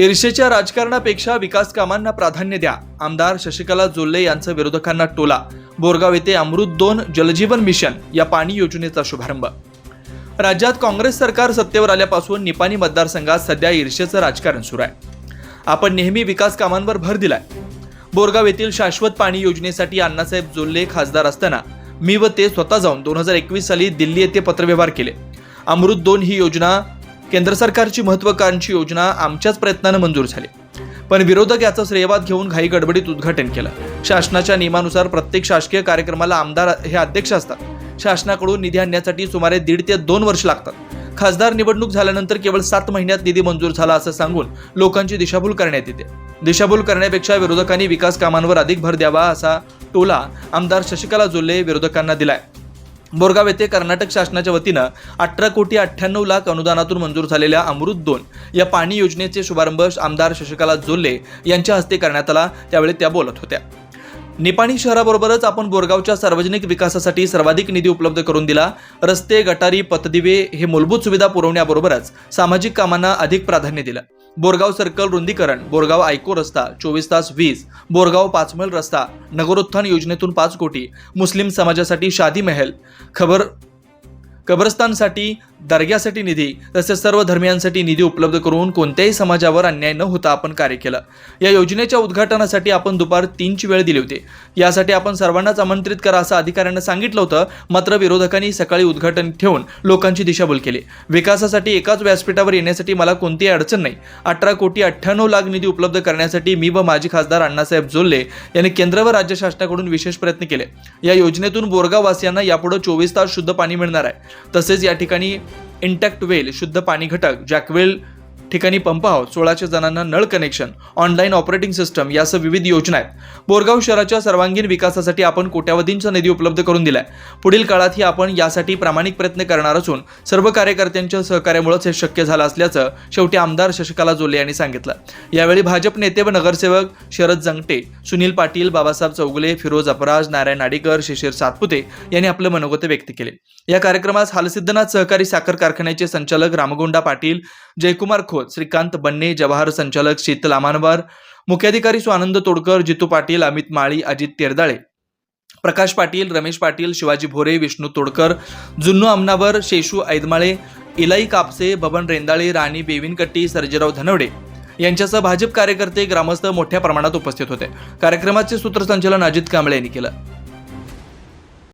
ईर्षेच्या राजकारणापेक्षा विकास कामांना प्राधान्य द्या. आमदार शशिकला जोल्ले यांचा विरोधकांना टोला. बोरगाव येथे अमृत दोन जलजीवन मिशन या पाणी योजनेचा शुभारंभ. राज्यात काँग्रेस सरकार सत्तेवर आल्यापासून निपाणी मतदारसंघात सध्या ईर्षेचं राजकारण सुरू आहे. आपण नेहमी विकास कामांवर भर दिलाय. बोरगाव येथील शाश्वत पाणी योजनेसाठी अण्णासाहेब जोल्ले खासदार असताना मी व ते स्वतः जाऊन दोन हजार एकवीस साली दिल्ली येथे पत्रव्यवहार केले. अमृत दोन ही योजना केंद्र सरकारची महत्वाकांक्षी योजना आमच्याच प्रयत्नानं मंजूर झाली. पण विरोधक याचा श्रेयवाद घेऊन घाई गडबडीत उद्घाटन केलं. शासनाच्या नियमानुसार प्रत्येक शासकीय कार्यक्रमाला आमदार हे अध्यक्ष असतात. शासनाकडून निधी आणण्यासाठी सुमारे दीड ते दोन वर्ष लागतात. खासदार निवडणूक झाल्यानंतर केवळ सात महिन्यात निधी मंजूर झाला असं सांगून लोकांची दिशाभूल करण्यात येते. दिशाभूल करण्यापेक्षा विरोधकांनी विकास कामांवर अधिक भर द्यावा असा टोला आमदार शशिकला जोल्ले विरोधकांना दिलाय. बोरगाव येथे कर्नाटक शासनाच्या वतीनं अठरा कोटी अठ्ठ्याण्णव लाख अनुदानातून मंजूर झालेल्या अमृत दोन या पाणी योजनेचे शुभारंभ आमदार शशिकला जोल्ले यांच्या हस्ते करण्यात आला. त्यावेळी त्या बोलत होत्या. निपाणी शहराबरोबरच आपण बोरगावच्या सार्वजनिक विकासासाठी सर्वाधिक निधी उपलब्ध करून दिला. रस्ते गटारी पतदिवे हे मूलभूत सुविधा पुरवण्याबरोबरच सामाजिक कामांना अधिक प्राधान्य दिलं. बोरगाव सर्कल रुंदीकरण बोरगाव आयको रस्ता चोवीस तास वीज बोरगाव पाचमैल रस्ता नगरोत्थान योजनेतून पाच कोटी मुस्लिम समाजासाठी शादी महल खबर कब्रस्तानसाठी दर्ग्यासाठी निधी तसेच सर्व धर्मियांसाठी निधी उपलब्ध करून कोणत्याही समाजावर अन्याय न होता आपण कार्य केलं. या योजनेच्या उद्घाटनासाठी आपण दुपार तीनची वेळ दिली होती. यासाठी आपण सर्वांनाच आमंत्रित करा असं अधिकाऱ्यांना सांगितलं होतं. मात्र विरोधकांनी सकाळी उद्घाटन ठेवून लोकांची दिशाभूल केली. विकासासाठी एकाच व्यासपीठावर येण्यासाठी मला कोणतीही अडचण नाही. अठरा कोटी अठ्ठ्याण्णव लाख निधी उपलब्ध करण्यासाठी मी व माजी खासदार अण्णासाहेब जोल्ले यांनी केंद्र व राज्य शासनाकडून विशेष प्रयत्न केले. या योजनेतून बोरगाववासियांना यापुढे चोवीस तास शुद्ध पाणी मिळणार आहे. तसेच या ठिकाणी इंटॅक्ट वेल शुद्ध पाणी घटक जॅकवेल ठिकाणी पंप हाऊस सोळाशे जणांना नळ कनेक्शन ऑनलाईन ऑपरेटिंग सिस्टम यासह विविध योजना आहेत. बोरगाव शहराच्या सर्वांगीण विकासासाठी आपण कोट्यावधींचा निधी उपलब्ध करून दिलाय. पुढील काळातही आपण यासाठी प्रामाणिक प्रयत्न करणार असून सर्व कार्यकर्त्यांच्या सहकार्यामुळेच हे शक्य झालं असल्याचं शेवटी आमदार शशिकला जोले यांनी सांगितलं. यावेळी भाजप नेते व नगरसेवक शरद जंगटे सुनील पाटील बाबासाहेब चौगुले फिरोज अपराज नारायण नाडेकर शिशिर सातपुते यांनी आपलं मनोगत व्यक्त केले. या कार्यक्रमास हालसिद्धनाथ सहकारी साखर कारखान्याचे संचालक रामगोंडा पाटील जयकुमार खो खोत श्रीकांत बन्ने जवाहर संचालक शीतल अमानवार मुख्याधिकारी स्वानंद तोडकर जितू पाटील अमित माळी अजित तेरदाळे. प्रकाश पाटील रमेश पाटील शिवाजी भोरे विष्णू तोडकर जुन्नू अमनावर शेशू ऐदमाळे इलाई कापसे बबन रेंदाळे राणी बेविनकट्टी सर्जेराव धनवडे. यांच्यासह भाजप कार्यकर्ते ग्रामस्थ मोठ्या प्रमाणात उपस्थित होते. कार्यक्रमाचे सूत्रसंचालन अजित कांबळे यांनी केलं.